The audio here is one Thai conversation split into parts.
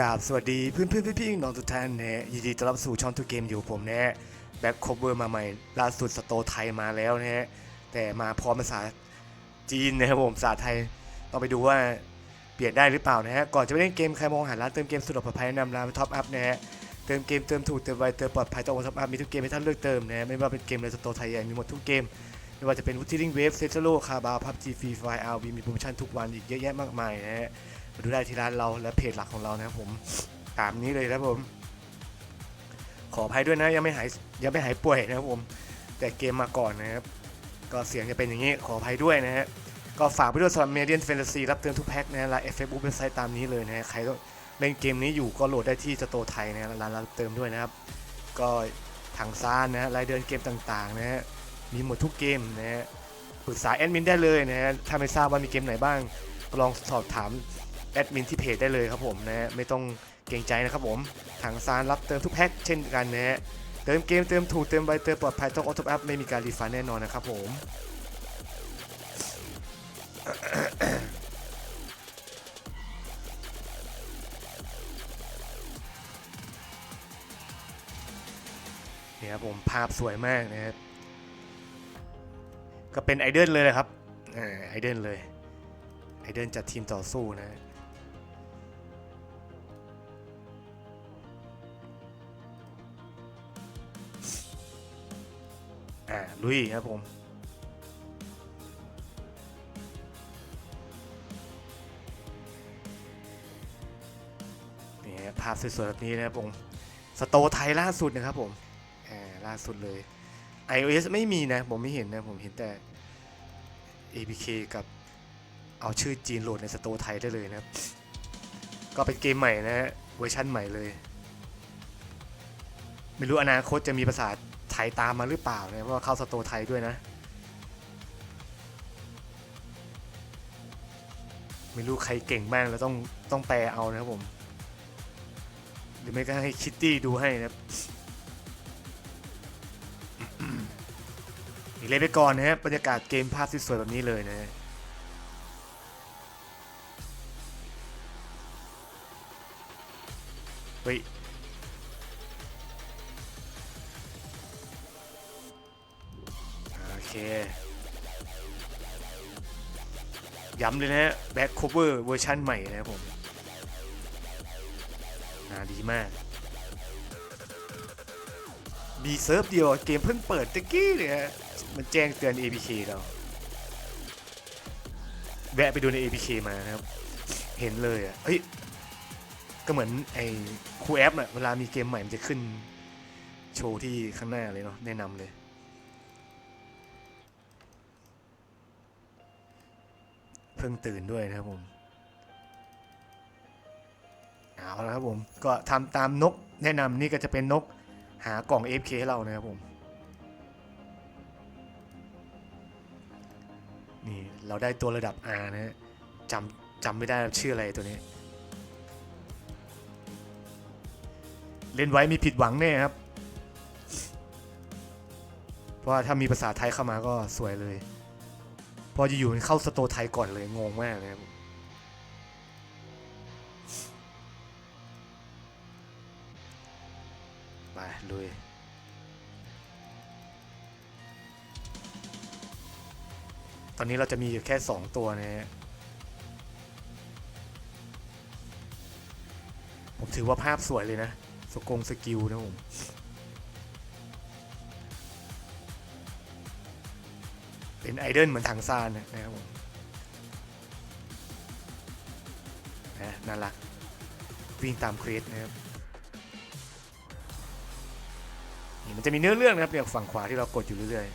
กราบสวัสดีเพื่อนเพื่อนๆพี่ๆน้องทุกท่านนะฮะยินดีต้อนรับสู่ช่องทุกเกมอยู่ผมนะฮะแบ็คคเวอร์มาใหม่ล่าสุดสโตไทยมาแล้วนะฮะแต่มาพร้อมภาษาจีนนะครับผมภาษาไทยต้องไปดูว่าเปลี่ยนได้หรือเปล่านะฮะก่อนจะไปเล่นเกมใครมองหาร้านเติมเกมสุดปลอดภัยแนะนำร้านท็อปอัพนะฮะเติมเกมเติมถูกเติมไวเติมปลอดภัยต้องท็อปอัพมีทุกเกมให้ท่านเลือกเติมนะไม่ว่าเป็นเกมในสโตไทยใหญ่มีหมดทุกเกมไม่ว่าจะเป็นวูทิลิงเวฟเซตโลคาบาพับจีฟรีไฟอาร์วีมีโปรโมชั่นทุกวันอีกเยอะแยะมากมายนะฮะ ดูได้ที่ร้านเราและเพจหลักของเรานะครับผมตามนี้เลยนะครับผม ขออภัยด้วยนะยังไม่หายยังไม่หายป่วยนะครับผม แต่เกมมาก่อนนะครับ ก็เสียงจะเป็นอย่างนี้ขออภัยด้วยนะฮะก็ฝากไปด้วยสำหรับเมเดียนแฟนตาซีรับเติมทุกแพ็คนะฮะไลน์เอฟเอฟเว็บไซต์ตามนี้เลยนะฮะใครต้องเล่นเกมนี้อยู่ก็โหลดได้ที่สโตไทยนะฮะร้านรับเติมด้วยนะครับ ก็ทางซ่านนะฮะรายเดือนเกมต่างๆนะฮะมีหมดทุกเกมนะฮะปรึกษาแอดมินได้เลยนะฮะถ้าไม่ทราบว่ามีเกมไหนบ้างลองสอบถาม แอดมินที่เพจได้เลยครับผมนะฮะไม่ต้องเกรงใจนะครับผมทางซานรับเติมทุกแพ็คเช่นกันนะฮะเติมเกมเติมถูกเติมไวเติมปลอดภัยต้องออโต้แอปไม่มีการรีฟันแน่นอนนะครับผมนี่ครับผมภาพสวยมากนะครับก็เป็นไอเดนเลยนะครับเออไอเดนเลยไอเดนจัดทีมต่อสู้นะ อ่าลุยครับผมนี่ภาพสวยๆแบบนี้นะครับผมสโตไทยล่าสุดนะครับผมอ่าล่าสุดเลย iOS ไม่มีนะ ผมไม่เห็นนะ ผมเห็นแต่ APK กับเอาชื่อจีนโหลดในสโตไทยได้เลยนะครับ ก็เป็นเกมใหม่นะฮะเวอร์ชั่นใหม่เลย ไม่รู้อนาคตจะมีภาษา ไทยตามมาหรือเปล่านะเพราะว่าเข้าสโตไทยด้วยนะ ไม่รู้ใครเก่งบ้างแล้วต้องต้องแปลเอานะครับผม หรือไม่ก็ให้คิตตี้ดูให้นะครับอีกเล่นไปก่อนนะฮะบรรยากาศเกมภาพสวยๆแบบนี้เลยนะฮะเฮ้ย เคย้ำเลยนะฮะแบ็คโคเวอร์เวอร์ชันใหม่นะครับผมอ่าดีมาก มีเซิร์ฟเดียวเกมเพิ่งเปิดตะกี้เลยฮะ มันแจ้งเตือน APK เรา แวะไปดูใน APK มานะครับ เห็นเลยอะ เฮ้ย ก็เหมือนไอ้คูแอปน่ะ เวลามีเกมใหม่มันจะขึ้นโชว์ที่ข้างหน้าเลยเนาะแนะนำเลย พิ่งตื่นด้วยนะครับผมเอาละครับผมก็ทำตามนกแนะนำนี่ก็จะเป็นนกหากล่อง FK ให้เรานะครับผมนี่เราได้ตัวระดับ R นะฮะจำจำไม่ได้ชื่ออะไรตัวนี้ เล่นไว้มีผิดหวังแน่ครับ เพราะว่าถ้ามีภาษาไทยเข้ามาก็สวยเลย พอจะอยู่เข้าสโตไทยก่อนเลยงงมากเลยครับไปลุยตอนนี้เราจะมีอยู่แค่ 2 ตัวนะฮะผมถือว่าภาพสวยเลยนะ สกงสกิลนะผม เป็นไอเดนเหมือนทางซานนะครับผมนะน่ารัก วิ่งตามเครสนะครับนี่มันจะมีเนื้อเรื่องนะครับเนี่ยฝั่งขวาที่เรากดอยู่เรื่อย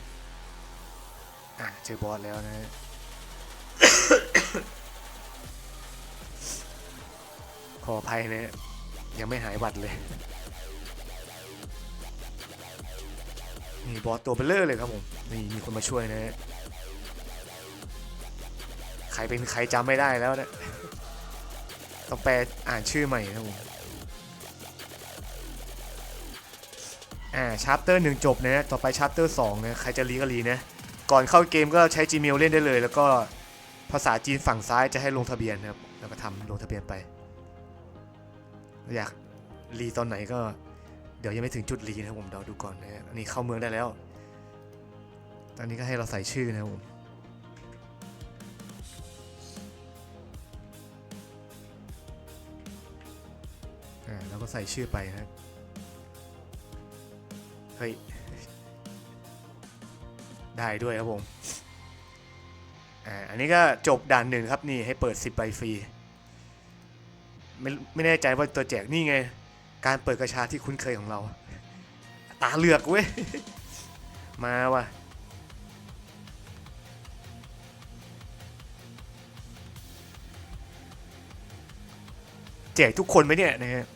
ๆอะเจอบอสแล้วนะฮะขออภัยนะฮะยังไม่หายวัดเลยนี่บอสตัวเบลเลอร์เลยครับผม นี่มีคนมาช่วยนะฮะ รเป็นใครจำไม่ได้แล้วนะต้องแปลอ่านชื่อใหม่นะผมอ่าชาร์ปเตอร์หนึ่งจบนะต่อไปชาร์ปเตอร์สองนะใครจะรีก็รีนะ ก่อนเข้าเกมก็ใช้ Gmail เล่นได้เลย แล้วก็ภาษาจีนฝั่งซ้ายจะให้ลงทะเบียนนะครับ แล้วก็ทำลงทะเบียนไป อยากรีตอนไหนก็ เดี๋ยวยังไม่ถึงจุดรีนะผมเดี๋ยวดูก่อนนะฮะอันนี้เข้าเมืองได้แล้ว ตอนนี้ก็ให้เราใส่ชื่อนะครับผม แล้วก็ใส่ชื่อไปนะเฮ้ย ได้ด้วยครับผมอ่าอันนี้ก็จบด่านหนึ่งครับนี่ให้เปิด 10ใบฟรี ไม่ไม่แน่ใจว่าตัวแจกนี่ไง การเปิดกระชาที่คุ้นเคยของเรา ตาเหลือกเว้ย มาว่ะแจกทุกคนไหมเนี่ยนะฮะ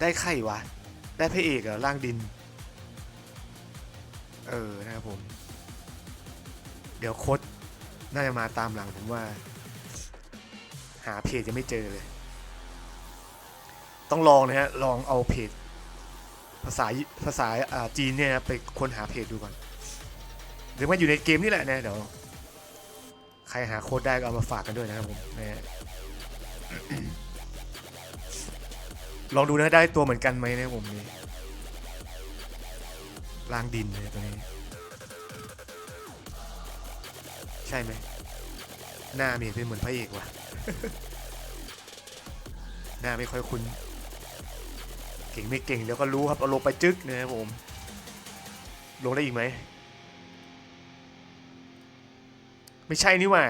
ได้ใครวะ ได้พระเอกเหรอร่างดิน เออนะครับผม เดี๋ยวโคดน่าจะมาตามหลังผมว่า หาเพจยังไม่เจอเลย ต้องลองนะฮะ ลองเอาเพจ ภาษาภาษาาจีนเนี่ยนะไปค้นหาเพจดูก่อนหรือว่าอยู่ในเกมนี่แหละนะเดี๋ยวใครหาโค้ดได้ก็เอามาฝากกันด้วยนะครับผมนะฮะ ลองดูนะได้ตัวเหมือนกันไหมนะผมนี่ล่างดินเลยตัวนี้ ใช่ไหม หน้ามีเป็นเหมือนพระเอกว่ะ หน้าไม่ค่อยคุ้น เก่งไม่เก่งเดี๋ยวก็รู้ครับ เอาลงไปจึ๊กนะครับผม ลงได้อีกไหม ไม่ใช่นี่ว่า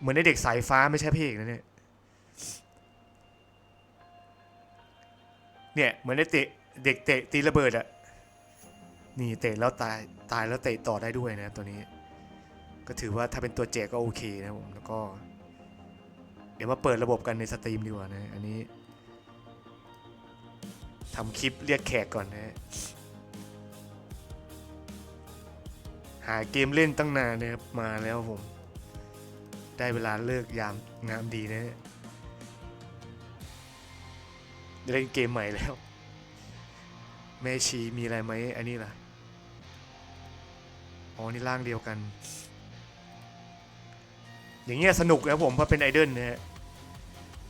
เหมือนในเด็กสายฟ้าไม่ใช่พระเอกนะเนี่ย เนี่ยเหมือนได้เตะเด็กเตะตีระเบิดอะนี่เตะแล้วตายตายแล้วเตะต่อได้ด้วยนะตัวนี้ ก็ถือว่าถ้าเป็นตัวแจก็โอเคนะผมแล้วก็ เดี๋ยวมาเปิดระบบกันในสตรีมดีกว่านะอันนี้ทำคลิปเรียกแขกก่อนนะฮะหาเกมเล่นตั้งนานนะครับมาแล้วผม ได้เวลาเลิกยามงามดีนะฮะ เล่นเกมใหม่แล้ว แม่ชีมีอะไรไหมอันนี้ล่ะอ๋อนี่ร่างเดียวกัน อย่างเงี้ยสนุกนะผมเพราะเป็นไอดอลนะฮะ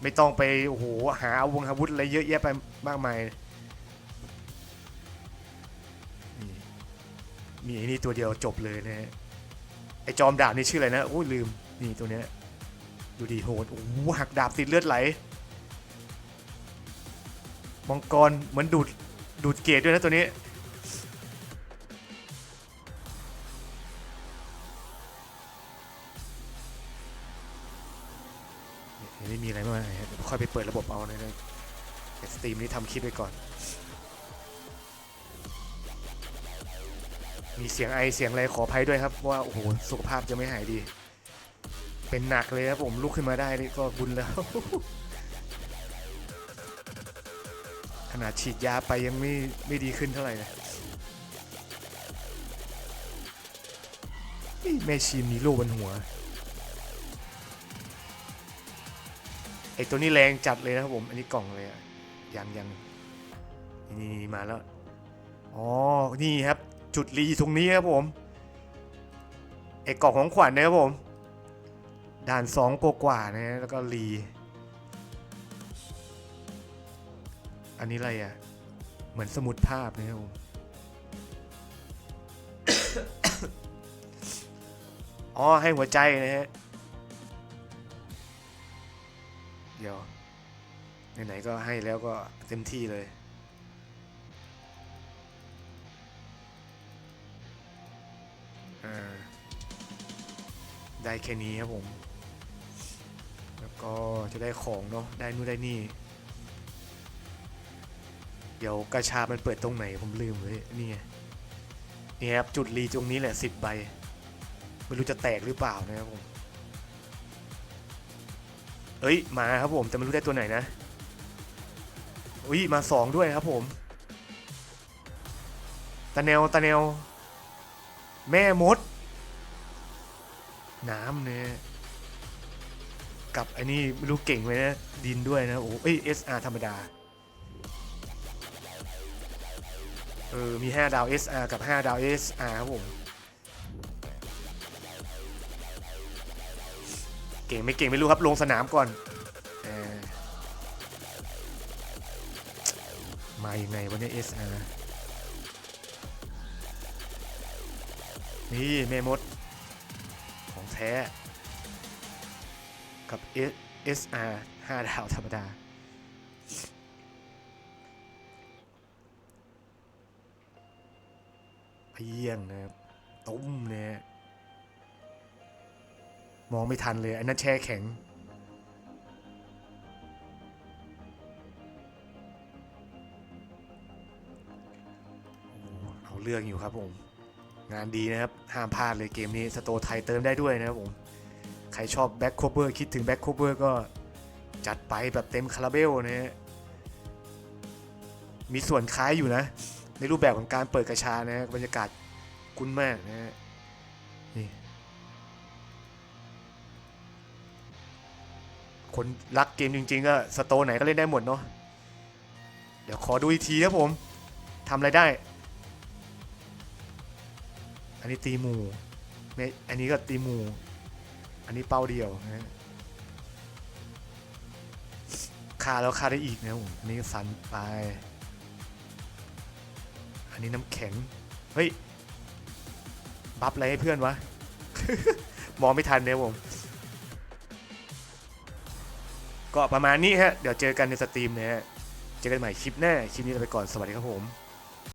ไม่ต้องไปโอ้โหหาอาวงอาวุธอะไรเยอะแยะไปมากมายมีไอ้นี่ตัวเดียวจบเลยนะฮะไอจอมดาบนี่ชื่ออะไรนะโอ้ยลืมนี่ตัวเนี้ยดูดีโหดโอ้โหหักดาบติดเลือดไหล มังกรเหมือนดูดดูดเกรด้วยนะตัวนี้ ไม่มีอะไรมากค่อยไปเปิดระบบเอานะนะแต่สตรีมนี้ทำคลิปไปก่อน มีเสียงไอเสียงอะไรขออภัยด้วยครับ ว่า โอ้โห สุขภาพจะไม่หายดี เป็นหนักเลยครับผมลุกขึ้นมาได้นี่ก็บุญแล้ว นาดฉีดยาไปยังไม่ไม่ดีขึ้นเท่าไหร่เลยแม่ชีมีลูกบนหัว ไอตัวนี้แรงจัดเลยนะครับผม อันนี้กล่องเลยอะยังยังนี่นี่มาแล้ว อ๋อ นี่ครับ จุดรีตรงนี้ครับผม ไอกล่องของขวัญนะครับผม ด่านสองกว่าๆนะฮะแล้วก็รี อันนี้อะไรอะ เหมือนสมุดภาพนะครับผมอ๋อ ให้หัวใจนะฮะ เดี๋ยว ไหนๆก็ให้แล้วก็เต็มที่เลยอ่าได้แค่นี้ครับผม แล้วก็จะได้ของเนาะ ได้นู่นได้นี่ เดี๋ยวกระชามันเปิดตรงไหนผมลืมเลยนี่ไงนี่ครับจุดรีตรงนี้แหละสิบใบไม่รู้จะแตกหรือเปล่านะครับผมเอ้ยมาครับผมแต่ไม่รู้ได้ตัวไหนนะอุ้ยมาสองด้วยครับผมตาแนวตาแนว แม่มด น้ำเนี่ยกับไอันนี้ไม่รู้เก่งไหมนะดินด้วยนะโอ้เอ้ย SR ธรรมดา เออ มี 5 ดาว SR กับ 5 ดาว SR ครับผม เก่งไม่เก่งไม่รู้ครับ ลงสนามก่อนอมาอย่างไงวันนี้ SR นี่แม่มด ของแท้ กับ SR 5 ดาวธรรมดา พียงนะครับตุ้มเนี่ยมองไม่ทันเลยอันนั้นแช่แข็ง เอาเรื่องอยู่ครับผม งานดีนะครับ ห้ามพลาดเลยเกมนี้สโตไทยเติมได้ด้วยนะครับผม ใครชอบแบ็คโคเ e อร์คิดถึงแบ็คโคเ e อร์ก็จัดไปแบบเต็มคาราเบลนะฮะมีส่วนคล้ายอยู่นะ ในรูปแบบของการเปิดกระชานะฮะบรรยากาศคุ้นมากนะฮะนี่คนรักเกมจริงๆก็สโตไหนก็เล่นได้หมดเนาะเดี๋ยวขอดูอีกทีครับผมทำอะไรได้ อันนี้ตีหมูไม่อันนี้ก็ตีหมูอันนี้เป้าเดียวนะฮะคาแล้วคาได้อีกนะผมอันนี้ก็สันไป นนี้น้ำแข็ง เฮ้ย บัฟอะไรให้เพื่อนวะ มองไม่ทันเนี่ยผม ก็ประมาณนี้ฮะ เดี๋ยวเจอกันในสตรีมนะฮะ เจอกันใหม่คลิปหน้า คลิปนี้ลาไปก่อน สวัสดีครับผม